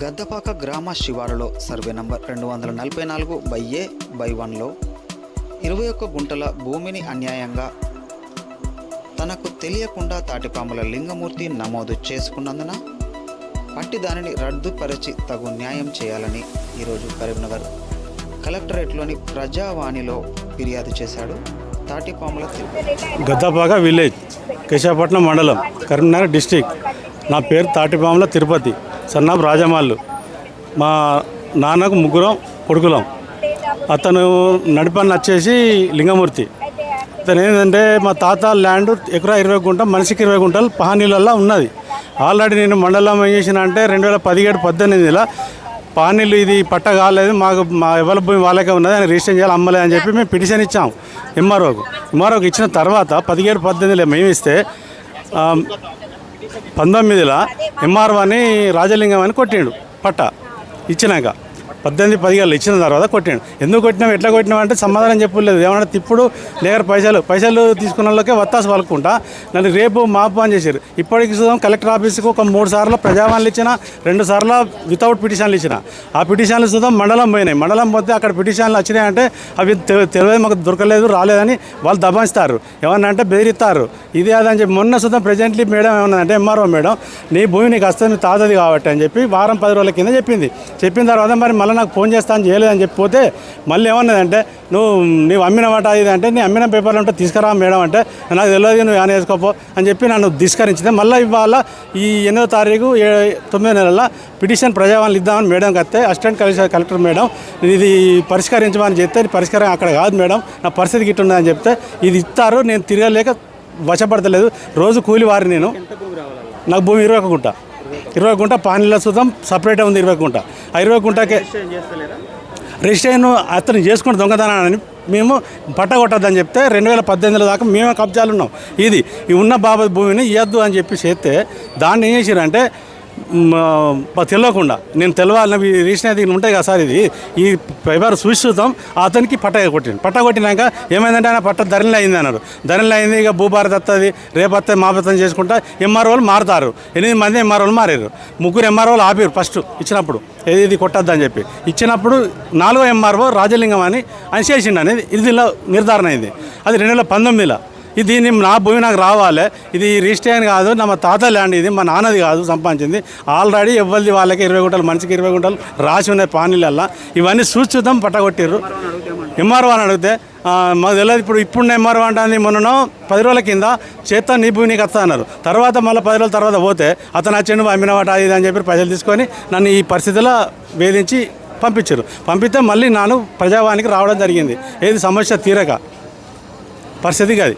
గద్దపాక గ్రామ శివారులో survey number రెండు వందల నలభై నాలుగు బై ఏ బై వన్లో ఇరవై ఒక్క గుంటల భూమిని అన్యాయంగా తనకు తెలియకుండా తాటిపాముల లింగమూర్తి నమోదు చేసుకున్నందున పట్టి దానిని రద్దుపరిచి తగు న్యాయం చేయాలని ఈరోజు కరీంనగర్ కలెక్టరేట్లోని ప్రజావాణిలో ఫిర్యాదు చేశాడు. తాటిపాముల గద్దపాక విలేజ్ కేశాపట్నం మండలం కరీంనగర్ డిస్టిక్. నా పేరు తాటిపాముల తిరుపతి సన్నాపు రాజమాళ్ళు మా నాన్నకు ముగ్గురం కొడుకులం. అతను నడిపని వచ్చేసి లింగమూర్తి. అతను ఏంటంటే మా తాత ల్యాండ్ ఎకరా ఇరవై గుంటలు మనిషికి ఇరవై గుంటలు పహానీళ్ళల్లో ఉన్నది. ఆల్రెడీ నేను మండలం ఏం చేసిన అంటే రెండు వేల పదిహేడు పద్దెనిమిదిలో పానీలు ఇది పట్ట కాలేదు మాకు మా ఎవరి భూమి వాళ్ళకే ఉన్నది అని రిజిస్టర్ చేయాలి అమ్మలే అని చెప్పి మేము పిటిషన్ ఇచ్చాం ఎంఆర్ఓకు. ఎంఆర్ఓకి ఇచ్చిన తర్వాత పదిహేడు పద్దెనిమిదిలో మేము ఇస్తే పంతొమ్మిదిలో ఎంఆర్ఓ అని రాజలింగం అని కొట్టిండు పట్ట. ఇచ్చినాక పద్దెనిమిది పదివేలు ఇచ్చిన తర్వాత కొట్టిండు. ఎందుకు కొట్టినావు ఎట్లా కొట్టినావు అంటే సమాధానం చెప్పలేదు. ఏమన్నా తిప్పుడు లేక పైసలు పైసలు తీసుకున్న వాళ్ళకే వత్తాసు పలుకుంటా. నన్ను రేపు మాపు అని చేశారు. ఇప్పటికి చూద్దాం కలెక్టర్ ఆఫీస్కి ఒక మూడు సార్లు ప్రజావాణిలు ఇచ్చిన రెండు సార్లు వితౌట్ పిటిషన్లు ఇచ్చిన. ఆ పిటిషన్లు చూద్దాం మండలం పోయినాయి. మండలం పోతే అక్కడ పిటిషన్లు వచ్చినాయంటే అవి తె- తెలియదు మాకు దొరకలేదు రాలేదని వాళ్ళు దబాయిస్తారు ఏమన్నా అంటే బెదిరిస్తారు. ఇది అదని చెప్పి మొన్న చూద్దాం ప్రెజెంట్లీ మేడం ఏమన్నా అంటే ఎంఆర్ఓ మేడం నీ భూమి నీకు వస్తుంది తాతది కాబట్టి అని చెప్పి వారం పది రోజుల కింద చెప్పింది. చెప్పిన తర్వాత మరి మళ్ళీ నాకు ఫోన్ చేస్తాను చేయలేదని చెప్పిపోతే మళ్ళీ ఏమన్నదంటే నువ్వు నీవు అమ్మిన మాట ఇది అంటే నీ అమ్మిన పేపర్లు ఉంటే తీసుకురా మేడం అంటే నాకు తెలియదు నువ్వు ఏమైనా వేసుకోపో అని చెప్పి నన్ను ధిస్కరించితే మళ్ళీ ఇవాళ ఈ ఎనిమిదో తారీఖు ఏ తొమ్మిదో నెలల పిటిషన్ ప్రజావాణిలు ఇద్దామని మేడంకి వస్తే అసిస్టెంట్ కలెక్టర్ కలెక్టర్ మేడం ఇది పరిష్కరించమని చెప్తే పరిష్కారం అక్కడ కాదు మేడం నా పరిస్థితి గిట్టుందని చెప్తే ఇది ఇస్తారు నేను తిరగలేక వశపడతలేదు రోజు కూలి వారి నేను నాకు భూమి ఇరవై ఒక గుంట. ఇరవై గుంట పానీల సుతం సపరేట్ ఉంది ఇరవై గుంట. ఆ ఇరవై గుంటకే రిజిస్ట్రేషన్ అతను చేసుకుని దొంగతనాన్ని మేము పట్ట కొట్టద్దని చెప్తే రెండు వేల పద్దెనిమిదిలో దాకా మేమే కబ్జాలు ఉన్నాం. ఇది ఈ ఉన్న బాబా భూమిని ఇవ్వద్దు అని చెప్పి చేస్తే దాన్ని ఏం చేసిరంటే తెలియకుండా నేను తెలవాలి రీసెంట్ అయితే ఉంటాయి కదా సార్ ఇది. ఈ పేపర్ చూసి చూద్దాం అతనికి పట్ట కొట్టింది పట్ట కొట్టినాక ఏమైందంటే ఆయన పట్ట ధరలు అయింది అన్నారు ధరలు అయింది ఇక భూభారత్ వస్తుంది రేపు వస్తే మాపతం చేసుకుంటా ఎంఆర్ఓలు మారుతారు. ఎనిమిది మంది ఎంఆర్ఓలు మారారు. ముగ్గురు ఎంఆర్ఓలు ఆపారు ఫస్ట్ ఇచ్చినప్పుడు. ఏది ఇది కొట్టద్దని చెప్పి. ఇచ్చినప్పుడు నాలుగో ఎంఆర్ఓ రాజలింగం అని ఆయన చేసిండు అనేది ఇది నిర్ధారణ అయింది. అది రెండు వేల పంతొమ్మిదిలో. ఇది దీన్ని నా భూమి నాకు రావాలి. ఇది రిజిస్ట్రేషన్ కాదు నా మా తాత ల్యాండ్ ఇది మా నాన్నది కాదు సంపాదించింది. ఆల్రెడీ ఎవరిది వాళ్ళకి ఇరవై గుంటలు మనిషికి ఇరవై గుంటలు రాసి ఉన్నాయి పానీలల్లా. ఇవన్నీ చూసి చూద్దాం పట్టగొట్టిర్రు. ఎంఆర్ఓ అని అడిగితే మాకు తెలియదు ఇప్పుడు ఇప్పుడు ఎంఆర్ఓ అంటుంది మొన్న పది రోజుల కింద చేత నీ భూమి నీకు వస్తా అన్నారు. తర్వాత మళ్ళీ పది రోజుల తర్వాత పోతే అతను వచ్చిండు నువ్వు అమ్మిన వాట ఇది అని చెప్పి ప్రజలు తీసుకొని నన్ను ఈ పరిస్థితిలో వేధించి పంపించారు. పంపితే మళ్ళీ నాను ప్రజావానికి రావడం జరిగింది. ఏది సమస్య తీరక. పరిస్థితికి అది